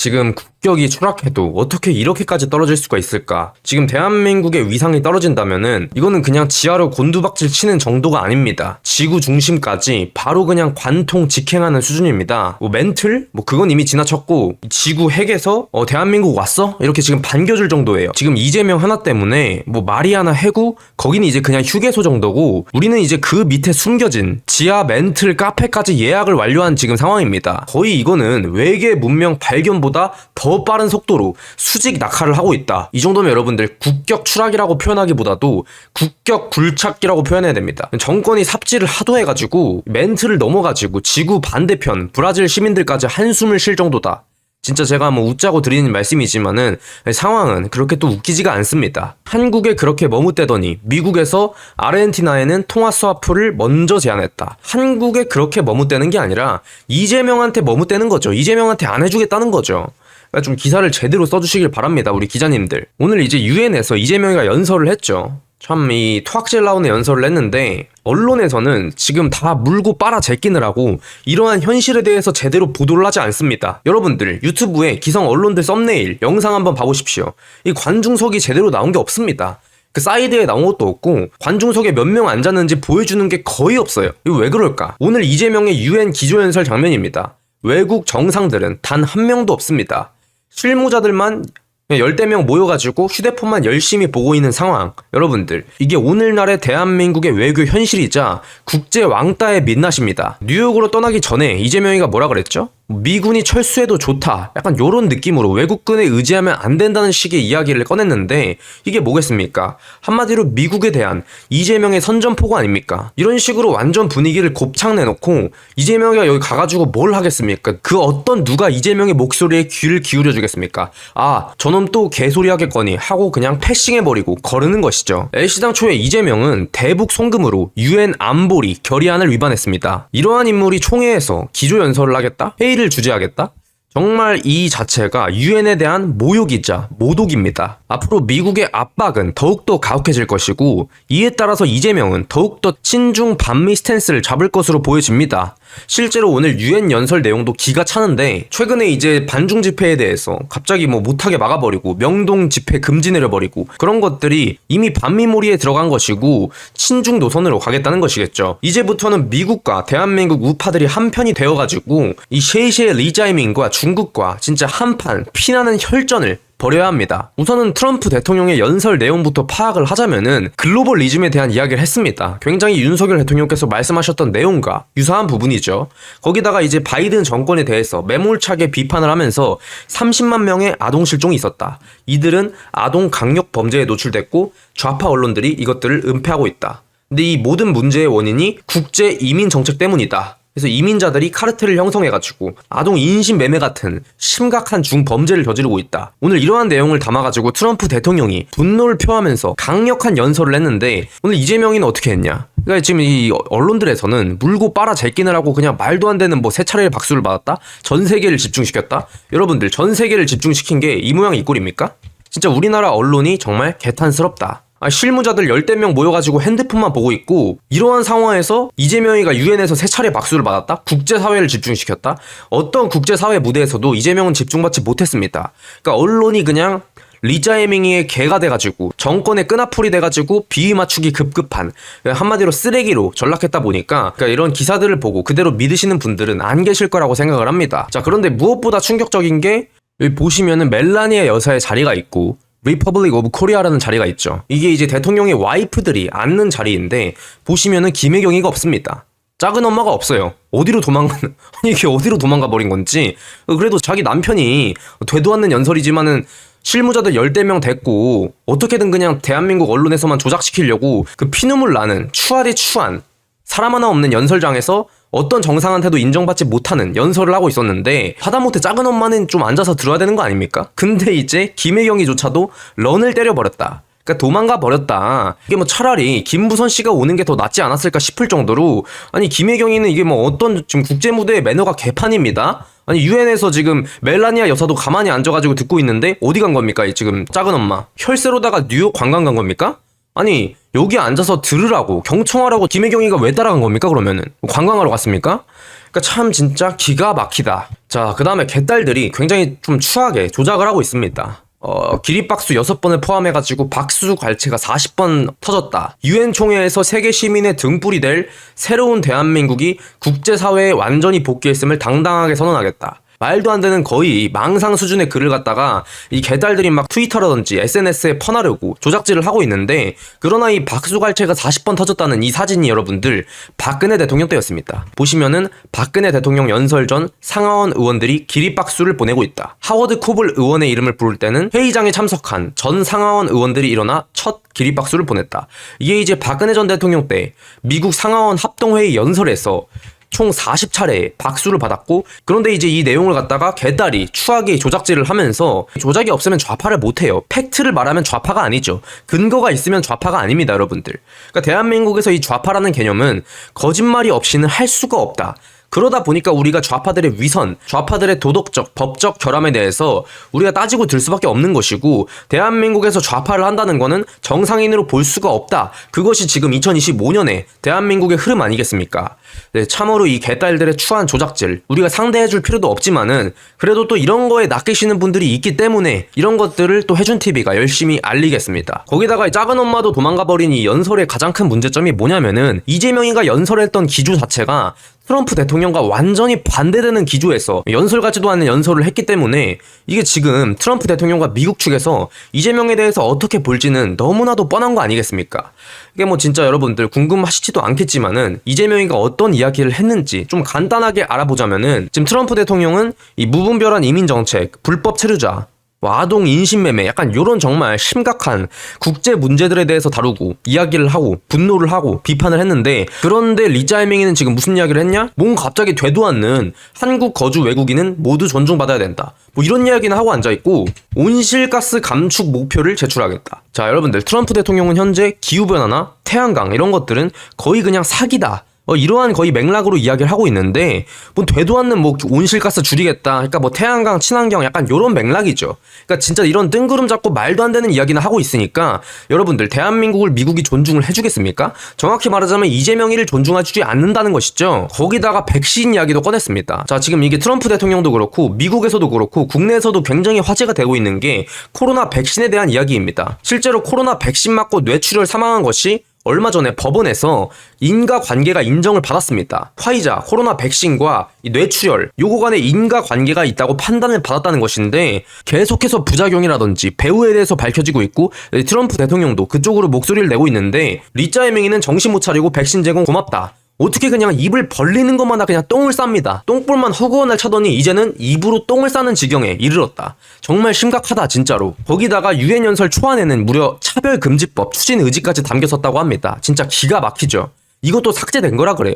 지금 국격이 추락해도 어떻게 이렇게까지 떨어질 수가 있을까? 지금 대한민국의 위상이 떨어진다면은 이거는 그냥 지하로 곤두박질 치는 정도가 아닙니다. 지구 중심까지 바로 그냥 관통 직행하는 수준입니다. 뭐 멘틀? 뭐 그건 이미 지나쳤고 지구 핵에서 어 대한민국 왔어? 이렇게 지금 반겨줄 정도예요. 지금 이재명 하나 때문에 뭐 마리아나 해구 거기는 이제 그냥 휴게소 정도고 우리는 이제 그 밑에 숨겨진 지하 멘틀 카페까지 예약을 완료한 지금 상황입니다. 거의 이거는 외계 문명 발견보다 더 빠른 속도로 수직 낙하를 하고 있다. 이 정도면 여러분들 국격 추락이라고 표현하기보다도 국격 굴착기라고 표현해야 됩니다. 정권이 삽질을 하도 해가지고 멘트를 넘어가지고 지구 반대편 브라질 시민들까지 한숨을 쉴 정도다. 진짜 제가 뭐 웃자고 드리는 말씀이지만은 상황은 그렇게 또 웃기지가 않습니다. 한국에 그렇게 머뭇대더니 미국에서 아르헨티나에는 통화 스와프를 먼저 제안했다. 한국에 그렇게 머뭇대는 게 아니라 이재명한테 머뭇대는 거죠. 이재명한테 안 해주겠다는 거죠. 그러니까 좀 기사를 제대로 써주시길 바랍니다. 우리 기자님들. 오늘 이제 유엔에서 이재명이가 연설을 했죠. 참 이 토악질 나오는 연설을 했는데 언론에서는 지금 다 물고 빨아 제끼느라고 이러한 현실에 대해서 제대로 보도를 하지 않습니다. 여러분들 유튜브에 기성 언론들 썸네일 영상 한번 봐보십시오. 이 관중석이 제대로 나온 게 없습니다. 그 사이드에 나온 것도 없고 관중석에 몇 명 앉았는지 보여주는 게 거의 없어요. 이거 왜 그럴까? 오늘 이재명의 유엔 기조연설 장면입니다. 외국 정상들은 단 한 명도 없습니다. 실무자들만 열대 명 모여가지고 휴대폰만 열심히 보고 있는 상황. 여러분들, 이게 오늘날의 대한민국의 외교 현실이자 국제 왕따의 민낯입니다. 뉴욕으로 떠나기 전에 이재명이가 뭐라 그랬죠? 미군이 철수해도 좋다. 약간 요런 느낌으로 외국군에 의지하면 안 된다는 식의 이야기를 꺼냈는데 이게 뭐겠습니까? 한마디로 미국에 대한 이재명의 선전포고 아닙니까? 이런 식으로 완전 분위기를 곱창 내놓고 이재명이가 여기 가가지고 뭘 하겠습니까? 그 어떤 누가 이재명의 목소리에 귀를 기울여 주겠습니까? 아, 저놈 또 개소리 하겠거니 하고 그냥 패싱해버리고 거르는 것이죠. LC당 초에 이재명은 대북 송금으로 유엔 안보리 결의안을 위반했습니다. 이러한 인물이 총회에서 기조연설을 하겠다? 회의 를 주재하겠다? 정말 이 자체가 유엔에 대한 모욕이자 모독입니다. 앞으로 미국의 압박은 더욱더 가혹해질 것이고 이에 따라서 이재명은 더욱더 친중 반미 스탠스를 잡을 것으로 보여집니다. 실제로 오늘 유엔 연설 내용도 기가 차는데 최근에 이제 반중 집회에 대해서 갑자기 뭐 못하게 막아버리고 명동 집회 금지 내려버리고 그런 것들이 이미 반미몰이에 들어간 것이고 친중 노선으로 가겠다는 것이겠죠. 이제부터는 미국과 대한민국 우파들이 한편이 되어가지고 이 셰이셰의 리자이밍과 중국과 진짜 한판 피나는 혈전을 벌여야 합니다. 우선은 트럼프 대통령의 연설 내용부터 파악을 하자면은 글로벌리즘에 대한 이야기를 했습니다. 굉장히 윤석열 대통령께서 말씀하셨던 내용과 유사한 부분이죠. 거기다가 이제 바이든 정권에 대해서 매몰차게 비판을 하면서 30만 명의 아동 실종이 있었다. 이들은 아동 강력 범죄에 노출됐고 좌파 언론들이 이것들을 은폐하고 있다. 근데 이 모든 문제의 원인이 국제 이민 정책 때문이다. 그래서 이민자들이 카르텔을 형성해가지고 아동 인신 매매 같은 심각한 중범죄를 저지르고 있다. 오늘 이러한 내용을 담아가지고 트럼프 대통령이 분노를 표하면서 강력한 연설을 했는데 오늘 이재명이는 어떻게 했냐? 그러니까 지금 이 언론들에서는 물고 빨아 제끼느라고 그냥 말도 안 되는 뭐 세 차례의 박수를 받았다? 전 세계를 집중시켰다? 여러분들 전 세계를 집중시킨 게 이 모양 이 꼴입니까? 진짜 우리나라 언론이 정말 개탄스럽다. 아, 실무자들 열대 명 모여가지고 핸드폰만 보고 있고 이러한 상황에서 이재명이가 유엔에서 세 차례 박수를 받았다? 국제사회를 집중시켰다? 어떤 국제사회 무대에서도 이재명은 집중받지 못했습니다. 그러니까 언론이 그냥 리자에밍이의 개가 돼가지고 정권의 끈앞풀이 돼가지고 비위 맞추기 급급한 한마디로 쓰레기로 전락했다 보니까 그러니까 이런 기사들을 보고 그대로 믿으시는 분들은 안 계실 거라고 생각을 합니다. 자 그런데 무엇보다 충격적인 게 보시면은 멜라니아 여사의 자리가 있고 리퍼블릭 오브 코리아라는 자리가 있죠. 이게 이제 대통령의 와이프들이 앉는 자리인데 보시면은 김혜경이가 없습니다. 작은 엄마가 없어요. 어디로 도망가, 아니 이게 어디로 도망가 버린 건지. 그래도 자기 남편이 되도 않는 연설이지만은 실무자들 열대 명 됐고 어떻게든 그냥 대한민국 언론에서만 조작시키려고 그 피눈물 나는 추하디 추한 사람 하나 없는 연설장에서 어떤 정상한테도 인정받지 못하는 연설을 하고 있었는데 하다못해 작은 엄마는 좀 앉아서 들어야 되는 거 아닙니까? 근데 이제 김혜경이조차도 런을 때려버렸다. 그러니까 도망가 버렸다. 이게 뭐 차라리 김부선 씨가 오는 게 더 낫지 않았을까 싶을 정도로 아니 김혜경이는 이게 뭐 어떤 지금 국제 무대의 매너가 개판입니다. 아니 유엔에서 지금 멜라니아 여사도 가만히 앉아가지고 듣고 있는데 어디 간 겁니까? 이 지금 작은 엄마 혈세로다가 뉴욕 관광 간 겁니까? 아니 여기 앉아서 들으라고 경청하라고 김혜경이가 왜 따라간 겁니까 그러면은 관광하러 갔습니까? 그러니까 참 진짜 기가 막히다. 자, 그 다음에 개딸들이 굉장히 좀 추하게 조작을 하고 있습니다. 어, 기립박수 6번을 포함해가지고 박수 갈채가 40번 터졌다. 유엔 총회에서 세계 시민의 등불이 될 새로운 대한민국이 국제사회에 완전히 복귀했음을 당당하게 선언하겠다. 말도 안 되는 거의 망상 수준의 글을 갖다가 이 개달들이 막 트위터라든지 SNS에 퍼나르고 조작질을 하고 있는데 그러나 이 박수갈채가 40번 터졌다는 이 사진이 여러분들 박근혜 대통령 때였습니다. 보시면은 박근혜 대통령 연설 전 상하원 의원들이 기립박수를 보내고 있다. 하워드 코블 의원의 이름을 부를 때는 회의장에 참석한 전 상하원 의원들이 일어나 첫 기립박수를 보냈다. 이게 이제 박근혜 전 대통령 때 미국 상하원 합동회의 연설에서 총 40차례 박수를 받았고 그런데 이제 이 내용을 갖다가 개딸이 추하게 조작질을 하면서 조작이 없으면 좌파를 못해요. 팩트를 말하면 좌파가 아니죠. 근거가 있으면 좌파가 아닙니다, 여러분들. 그러니까 대한민국에서 이 좌파라는 개념은 거짓말이 없이는 할 수가 없다. 그러다 보니까 우리가 좌파들의 위선, 좌파들의 도덕적, 법적 결함에 대해서 우리가 따지고 들 수밖에 없는 것이고, 대한민국에서 좌파를 한다는 것은 정상인으로 볼 수가 없다. 그것이 지금 2025년에 대한민국의 흐름 아니겠습니까? 네, 참으로 이 개딸들의 추한 조작질, 우리가 상대해줄 필요도 없지만은, 그래도 또 이런 거에 낚이시는 분들이 있기 때문에, 이런 것들을 또 해준TV가 열심히 알리겠습니다. 거기다가 이 작은 엄마도 도망가 버린 이 연설의 가장 큰 문제점이 뭐냐면은, 이재명이가 연설했던 기조 자체가 트럼프 대통령과 완전히 반대되는 기조에서 연설 같지도 않은 연설을 했기 때문에 이게 지금 트럼프 대통령과 미국 측에서 이재명에 대해서 어떻게 볼지는 너무나도 뻔한 거 아니겠습니까? 이게 뭐 진짜 여러분들 궁금하시지도 않겠지만은 이재명이가 어떤 이야기를 했는지 좀 간단하게 알아보자면은 지금 트럼프 대통령은 이 무분별한 이민 정책, 불법 체류자, 뭐 아동 인신매매 약간 요런 정말 심각한 국제 문제들에 대해서 다루고 이야기를 하고 분노를 하고 비판을 했는데 그런데 리자이밍이는 지금 무슨 이야기를 했냐? 뭔가 갑자기 되도 않는 한국 거주 외국인은 모두 존중받아야 된다. 뭐 이런 이야기는 하고 앉아 있고 온실가스 감축 목표를 제출하겠다. 자 여러분들 트럼프 대통령은 현재 기후 변화나 태양광 이런 것들은 거의 그냥 사기다. 어, 이러한 거의 맥락으로 이야기를 하고 있는데 뭐 되도 않는 뭐 온실가스 줄이겠다. 그러니까 뭐 태양광, 친환경 약간 요런 맥락이죠. 그러니까 진짜 이런 뜬구름 잡고 말도 안 되는 이야기는 하고 있으니까 여러분들 대한민국을 미국이 존중을 해 주겠습니까? 정확히 말하자면 이재명이를 존중해주지 않는다는 것이죠. 거기다가 백신 이야기도 꺼냈습니다. 자 지금 이게 트럼프 대통령도 그렇고 미국에서도 그렇고 국내에서도 굉장히 화제가 되고 있는 게 코로나 백신에 대한 이야기입니다. 실제로 코로나 백신 맞고 뇌출혈 사망한 것이 얼마 전에 법원에서 인과 관계가 인정을 받았습니다. 화이자, 코로나 백신과 뇌출혈, 요거 간에 인과 관계가 있다고 판단을 받았다는 것인데 계속해서 부작용이라든지 배후에 대해서 밝혀지고 있고 트럼프 대통령도 그쪽으로 목소리를 내고 있는데 리자 에밍이는 정신 못 차리고 백신 제공 고맙다. 어떻게 그냥 입을 벌리는 것마다 그냥 똥을 쌉니다. 똥볼만 허구한 날 차더니 이제는 입으로 똥을 싸는 지경에 이르렀다. 정말 심각하다 진짜로. 거기다가 유엔 연설 초안에는 무려 차별 금지법 추진 의지까지 담겼었다고 합니다. 진짜 기가 막히죠. 이것도 삭제된 거라 그래요.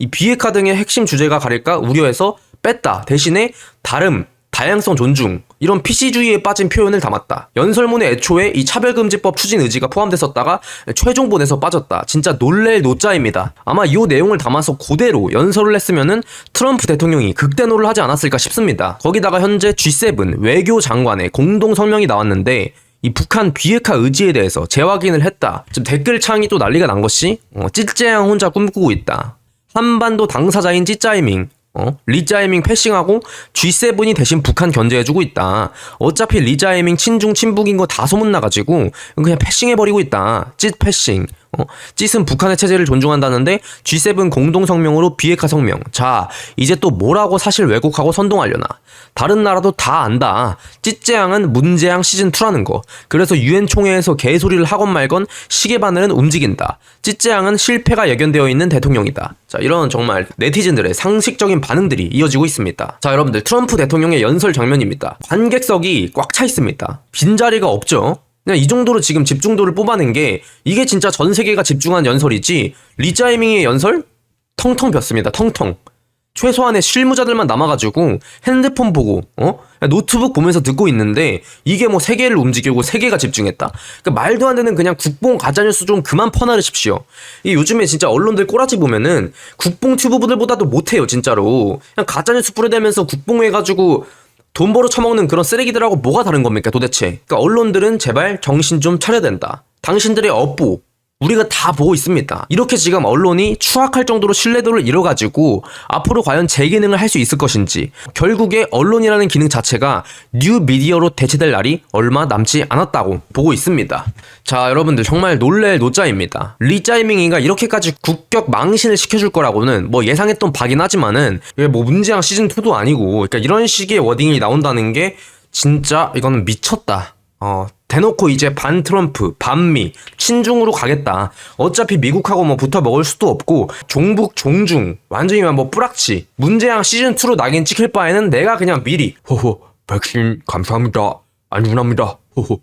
이 비핵화 등의 핵심 주제가 가릴까 우려해서 뺐다. 대신에 다름, 다양성 존중 이런 PC주의에 빠진 표현을 담았다. 연설문의 애초에 이 차별금지법 추진 의지가 포함됐었다가 최종본에서 빠졌다. 진짜 놀랄 노자입니다. 아마 이 내용을 담아서 그대로 연설을 했으면은 트럼프 대통령이 극대노를 하지 않았을까 싶습니다. 거기다가 현재 G7 외교 장관의 공동 성명이 나왔는데 이 북한 비핵화 의지에 대해서 재확인을 했다. 지금 댓글창이 또 난리가 난 것이 어, 찌째양 혼자 꿈꾸고 있다. 한반도 당사자인 찌짜이밍 어? 리자이밍 패싱하고 G7이 대신 북한 견제해주고 있다. 어차피 리자이밍 친중 친북인 거 다 소문나가지고 그냥 패싱해버리고 있다. 찢 패싱. 어? 찢은 북한의 체제를 존중한다는데 G7 공동 성명으로 비핵화 성명. 자, 이제 또 뭐라고 사실 왜곡하고 선동하려나? 다른 나라도 다 안다. 찢재앙은 문재앙 시즌 2라는 거. 그래서 유엔 총회에서 개소리를 하건 말건 시계 바늘은 움직인다. 찢재앙은 실패가 예견되어 있는 대통령이다. 자, 이런 정말 네티즌들의 상식적인 반응들이 이어지고 있습니다. 자, 여러분들 트럼프 대통령의 연설 장면입니다. 관객석이 꽉 차 있습니다. 빈자리가 없죠. 그냥 이 정도로 지금 집중도를 뽑아낸 게 이게 진짜 전 세계가 집중한 연설이지 리자이밍의 연설 텅텅 ቢ었습니다. 텅텅. 최소한의 실무자들만 남아가지고 핸드폰 보고 어 노트북 보면서 듣고 있는데 이게 뭐 세계를 움직이고 세계가 집중했다. 그러니까 말도 안 되는 그냥 국뽕 가짜뉴스 좀 그만 퍼나르십시오. 이 요즘에 진짜 언론들 꼬라지 보면은 국뽕 튜브들보다도 못해요 진짜로. 그냥 가짜뉴스 뿌려대면서 국뽕 해가지고 돈 벌어 처먹는 그런 쓰레기들하고 뭐가 다른 겁니까 도대체? 그러니까 언론들은 제발 정신 좀 차려야 된다. 당신들의 업보 우리가 다 보고 있습니다. 이렇게 지금 언론이 추악할 정도로 신뢰도를 잃어가지고 앞으로 과연 재기능을 할 수 있을 것인지 결국에 언론이라는 기능 자체가 뉴 미디어로 대체될 날이 얼마 남지 않았다고 보고 있습니다. 자 여러분들 정말 놀랄 노짜입니다. 리짜이밍이가 이렇게까지 국격 망신을 시켜줄 거라고는 뭐 예상했던 바긴 하지만은 이게 뭐 문제양 시즌 2도 아니고 그러니까 이런 식의 워딩이 나온다는 게 진짜 이거는 미쳤다. 어, 대놓고 이제 반 트럼프, 반미, 친중으로 가겠다. 어차피 미국하고 뭐 붙어 먹을 수도 없고, 종북, 종중, 완전히 뭐 뿌락치. 문제양 시즌 2로 낙인 찍힐 바에는 내가 그냥 미리, 호호, 백신 감사합니다. 안전합니다. 호호.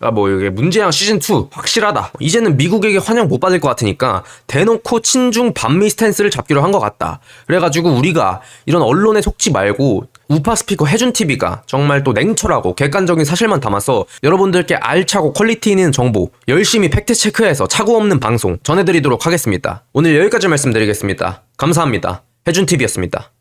아, 뭐, 이게 문제양 시즌 2 확실하다. 이제는 미국에게 환영 못 받을 것 같으니까 대놓고 친중 반미 스탠스를 잡기로 한 것 같다. 그래가지고 우리가 이런 언론에 속지 말고 우파 스피커 해준 TV가 정말 또 냉철하고 객관적인 사실만 담아서 여러분들께 알차고 퀄리티 있는 정보 열심히 팩트 체크해서 착오 없는 방송 전해드리도록 하겠습니다. 오늘 여기까지 말씀드리겠습니다. 감사합니다. 해준 TV였습니다.